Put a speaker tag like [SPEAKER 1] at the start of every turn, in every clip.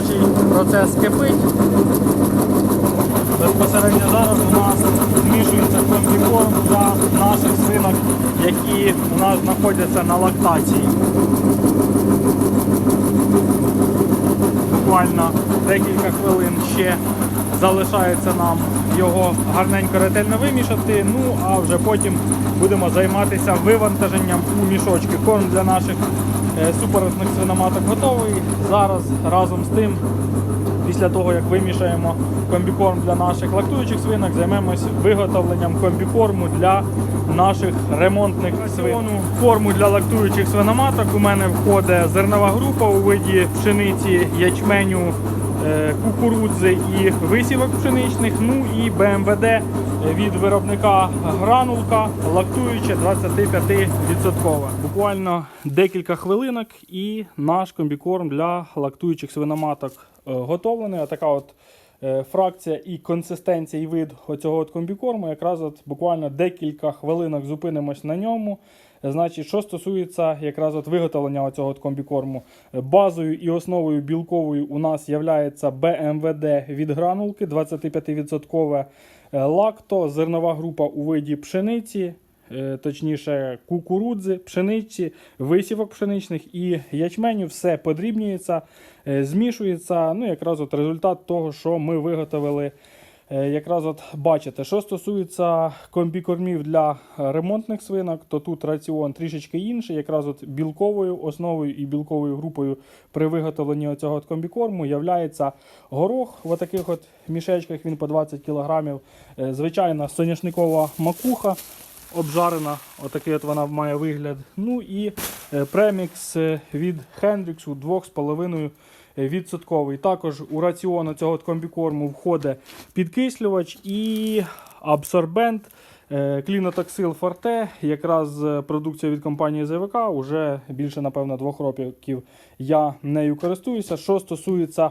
[SPEAKER 1] робочий процес кипить. Безпосередньо зараз у нас змішується комбікорм для наших свинок, які у нас знаходяться на лактації. Буквально декілька хвилин ще залишається нам його гарненько ретельно вимішати. Ну а вже потім будемо займатися вивантаженням у мішочки. Корм для наших е, свиноматок готовий. Зараз разом з тим Після того, як вимішаємо комбікорм для наших лактуючих свинок, займемось виготовленням комбікорму для наших ремонтних свин. Форму для лактуючих свиноматок у мене входить зернова група у виді пшениці, ячменю, е, кукурудзи і висівок пшеничних. Ну і БМВД від виробника гранулка лактуюча 25%. Буквально декілька хвилинок і наш комбікорм для лактуючих свиноматок е, готовлений. А така от е, фракція і консистенція і вид оцього от комбікорму. Якраз от буквально декілька хвилинок зупинимось на ньому. Значить, що стосується якраз от виготовлення цього комбікорму, е, базою і основою білковою у нас є БМВД від гранулки 25% е, лакто, зернова група у виді пшениці, е, точніше кукурудзи, пшениці, висівок пшеничних і ячменю. Все подрібнюється, змішується. Ну, якраз от результат того, що ми виготовили. Е, Якраз от бачите, що стосується комбікормів для ремонтних свинок, то тут раціон трішечки інший. Якраз от білковою основою і білковою групою при виготовленні цього от комбікорму являється горох. В таких от мішечках він по 20 кг. Звичайна соняшникова макуха обжарена. Отакий от вона має вигляд. Ну і е, премікс е, від Хендріксу 2,5 відсотковий. Також у раціон цього комбікорму входить підкислювач і абсорбент. е, Клінотоксил Форте, якраз е, продукція від компанії ЗВК, уже більше, напевно, двох років я нею користуюся. Що стосується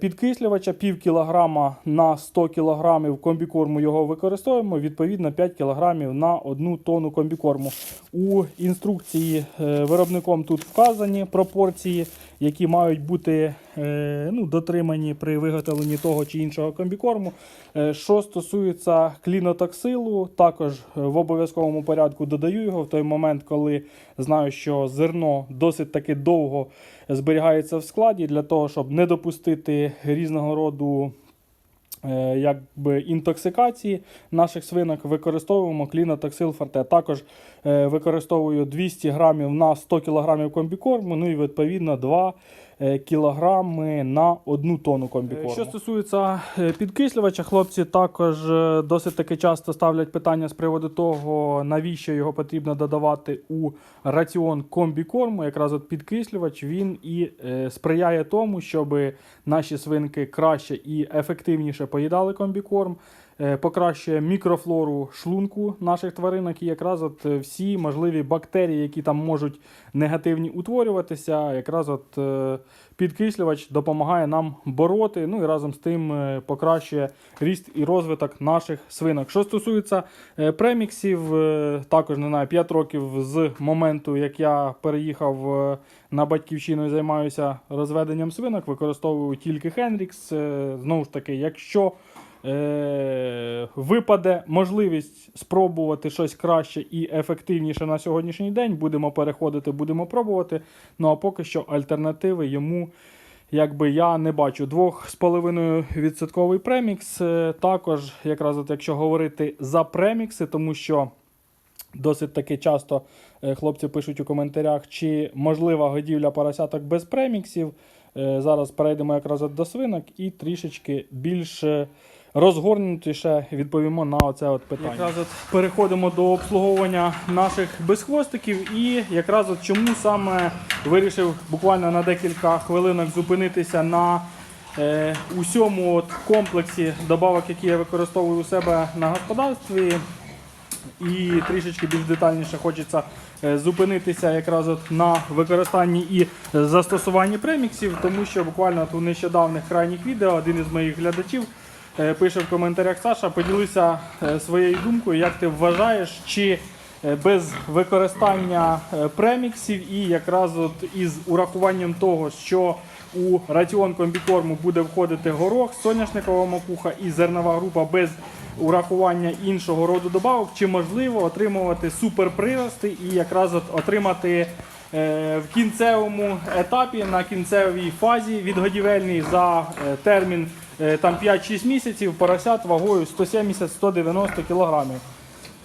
[SPEAKER 1] підкислювача, пів кілограма на 100 кілограмів комбікорму його використовуємо, відповідно 5 кілограмів на одну тонну комбікорму. У інструкції е, виробником тут вказані пропорції, які мають бути е, ну, дотримані при виготовленні того чи іншого комбікорму. Е, Що стосується клінотоксилу, також е, в обов'язковому порядку додаю його в той момент, коли знаю, що зерно досить таки довго зберігається в складі для того, щоб не допустити різного роду е, якби інтоксикації наших свинок використовуємо клінотоксил форте. Також е, використовую 200 грамів на 100 кг комбікорму, ну і відповідно 2 е, кілограми на одну тонну комбікорму. Що стосується е, підкислювача, хлопці також е, досить таки часто ставлять питання з приводу того, навіщо його потрібно додавати у раціон комбікорму. Якраз от підкислювач він і е, сприяє тому, щоб наші свинки краще і ефективніше поїдали комбікорм. Е, Покращує мікрофлору шлунку наших тваринок і якраз от е, всі можливі бактерії, які там можуть негативні утворюватися, якраз от е, підкислювач допомагає нам бороти. Ну і разом з тим покращує ріст і розвиток наших свинок. Що стосується преміксів, також не знаю, 5 років з моменту, як я переїхав на батьківщину і займаюся розведенням свинок, використовую тільки Хенрікс. Знову ж таки, якщо е, випаде можливість спробувати щось краще і ефективніше на сьогоднішній день, будемо переходити, будемо пробувати. Ну а поки що альтернативи йому. Якби я не бачу 2,5% премікс. е, Також, якраз от якщо говорити за премікси, тому що досить таки часто е, хлопці пишуть у коментарях, чи можлива годівля поросяток без преміксів. Е, Зараз перейдемо якраз от до свинок і трішечки більше розгорнутіше відповімо на оце от питання. Якраз от переходимо до обслуговування наших безхвостиків, і якраз от чому саме вирішив буквально на декілька хвилинок зупинитися на е, усьому от комплексі добавок, які я використовую у себе на господарстві. І трішечки більш детальніше хочеться е, зупинитися якраз от на використанні і застосуванні преміксів, тому що буквально у нещодавних крайніх відео один із моїх глядачів пише в коментарях Саша, поділися е, своєю думкою, як ти вважаєш, чи е, без використання е, преміксів і якраз от із урахуванням того, що у раціон комбікорму буде входити горох, соняшникова макуха і зернова група без урахування іншого роду добавок, чи можливо отримувати суперприрости і якраз от отримати е, в кінцевому етапі на кінцевій фазі відгодівельній за е, термін е, там 5-6 місяців поросят вагою 170-190 кілограмів.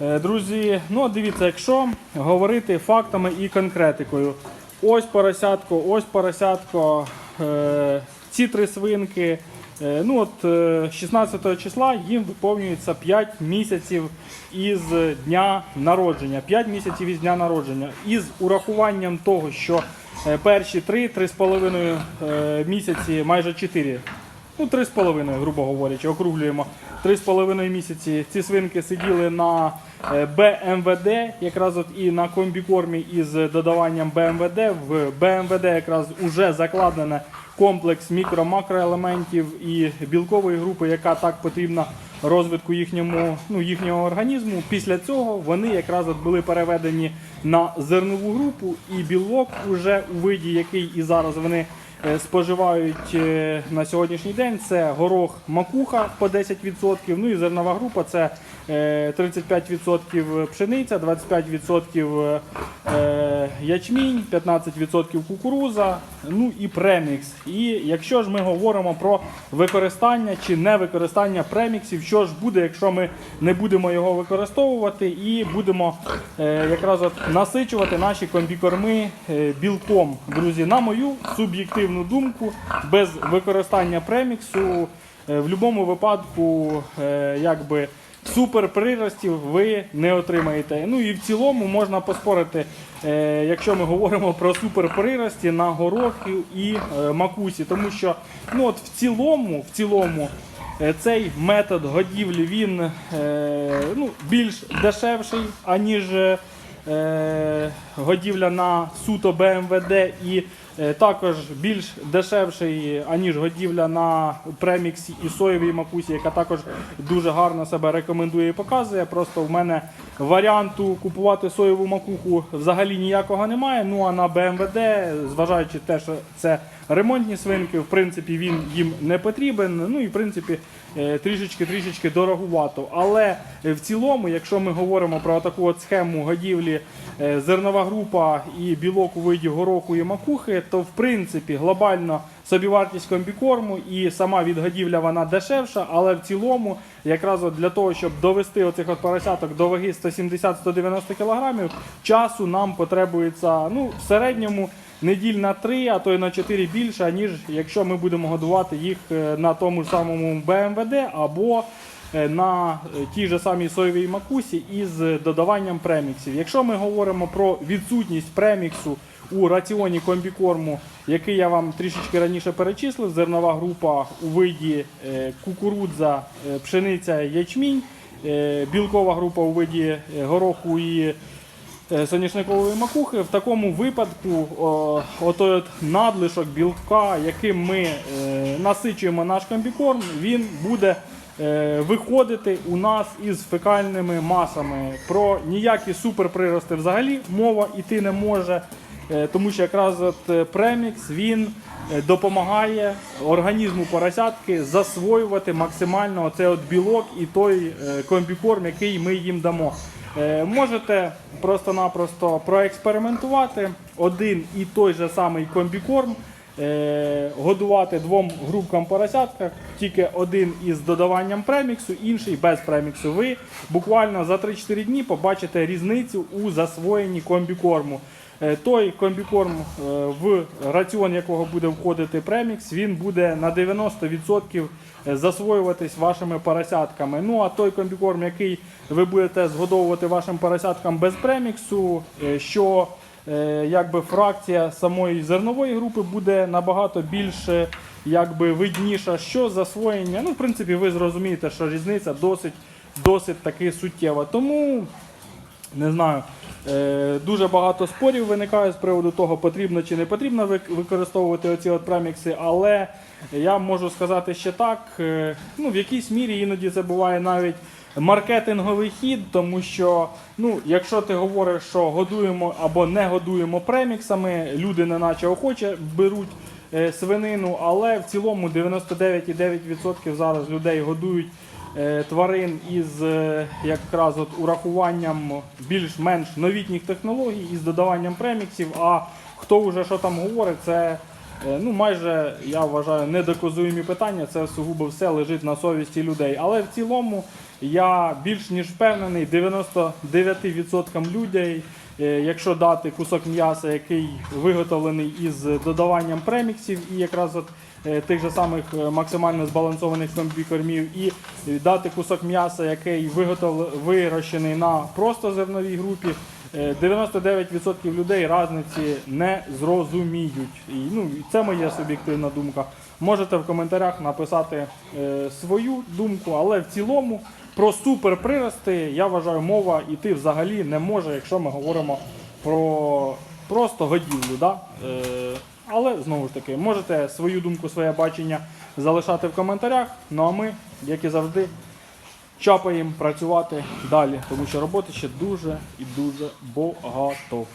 [SPEAKER 1] Е, Друзі, ну дивіться, якщо говорити фактами і конкретикою, ось поросятко, ось поросятко, е, ці три свинки. е, Ну от е, 16 числа їм виповнюється 5 місяців із дня народження. 5 місяців із дня народження. Із урахуванням того, що е, перші 3-3,5 е, місяці, майже 4 Ну, 3,5, грубо говорячи, округлюємо. 3,5 місяці ці свинки сиділи на е, БМВД, якраз от і на комбікормі із додаванням БМВД. В БМВД якраз уже закладене комплекс мікро-макроелементів і білкової групи, яка так потрібна розвитку їхньому, ну, їхнього організму. Після цього вони якраз от були переведені на зернову групу, і білок уже у виді, який і зараз вони споживають е, на сьогоднішній день. Це горох макуха по 10%, ну і зернова група це е, 35% пшениця, 25% е, ячмінь, 15% кукуруза, ну і премікс. І якщо ж ми говоримо про використання чи не використання преміксів, що ж буде, якщо ми не будемо його використовувати і будемо е, якраз от насичувати наші комбікорми е, білком. Друзі, на мою суб'єктивну думку, без використання преміксу е, в будь-якому випадку, е, якби. Супер приростів ви не отримаєте. Ну і в цілому можна поспорити, е, якщо ми говоримо про супер прирості на горохи і е, макусі, тому що ну от в цілому, в цілому е, цей метод годівлі він ну, більш дешевший, аніж годівля на суто БМВД і також більш дешевший, аніж годівля на преміксі і соєвій макусі, яка також дуже гарно себе рекомендує і показує. Просто в мене варіанту купувати соєву макуху взагалі ніякого немає. Ну а на БМВД, зважаючи те, що це ремонтні свинки, в принципі, він їм не потрібен. Ну і в принципі е, трішечки-трішечки дорогувато. Але е, в цілому, якщо ми говоримо про таку от схему годівлі е, зернова група і білок у виді гороху і макухи, то в принципі глобально собівартість комбікорму і сама відгодівля вона дешевша, але в цілому, якраз от для того, щоб довести оцих от поросяток до ваги 170-190 кг, часу нам потребується ну, в середньому неділь на 3, а то й на 4 більше, ніж якщо ми будемо годувати їх е, на тому ж самому БМВД або на е, тій же самій соєвій макусі із додаванням преміксів. Якщо ми говоримо про відсутність преміксу у раціоні комбікорму, який я вам трішечки раніше перечислив, зернова група у виді е, кукурудза, е, пшениця, ячмінь, е, білкова група у виді е, гороху і е, соняшникової макухи. В такому випадку о, отой от надлишок білка, яким ми е, насичуємо наш комбікорм, він буде е, виходити у нас із фекальними масами. Про ніякі суперприрости взагалі мова йти не може. Е, Тому що якраз от е, премікс він е, допомагає організму поросятки засвоювати максимально оцей от білок і той е, комбікорм, який ми їм дамо. Е, Можете просто-напросто проекспериментувати один і той же самий комбікорм. Е, Годувати двом групкам поросятка, тільки один із додаванням преміксу, інший без преміксу. Ви буквально за 3-4 дні побачите різницю у засвоєнні комбікорму. Е, Той комбікорм, е, в раціон якого буде входити премікс, він буде на 90% засвоюватись вашими поросятками. Ну а той комбікорм, який ви будете згодовувати вашим поросяткам без преміксу, що якби фракція самої зернової групи буде набагато більше якби видніша, що засвоєння. Ну, в принципі, ви зрозумієте, що різниця досить, досить таки суттєва. Тому не знаю. Е, Дуже багато спорів виникає з приводу того, потрібно чи не потрібно використовувати оці от премікси, але я можу сказати ще так, е, ну в якійсь мірі іноді це буває навіть маркетинговий хід, тому що, ну, якщо ти говориш, що годуємо або не годуємо преміксами, люди не наче охоче беруть е, свинину, але в цілому 99,9% зараз людей годують е, тварин із е, якраз от урахуванням більш-менш новітніх технологій із додаванням преміксів. А хто вже що там говорить, це ну, майже я вважаю недоказуємі питання. Це сугубо все лежить на совісті людей. Але в цілому я більш ніж впевнений, 99% людей. е, Якщо дати кусок м'яса, який виготовлений із додаванням преміксів і якраз от е, тих же самих е, максимально збалансованих комбікормів, і дати кусок м'яса, який вирощений на просто зерновій групі, е, 99% людей різниці не зрозуміють. І, ну, це моя суб'єктивна думка. Можете в коментарях написати е, свою думку, але в цілому про суперприрости, я вважаю, мова іти взагалі не може, якщо ми говоримо про просто годівлю. Да? Е, але знову ж таки, можете свою думку, своє бачення залишати в коментарях. Ну а ми, як і завжди, чапаємо працювати далі, тому що роботи ще дуже і дуже багато.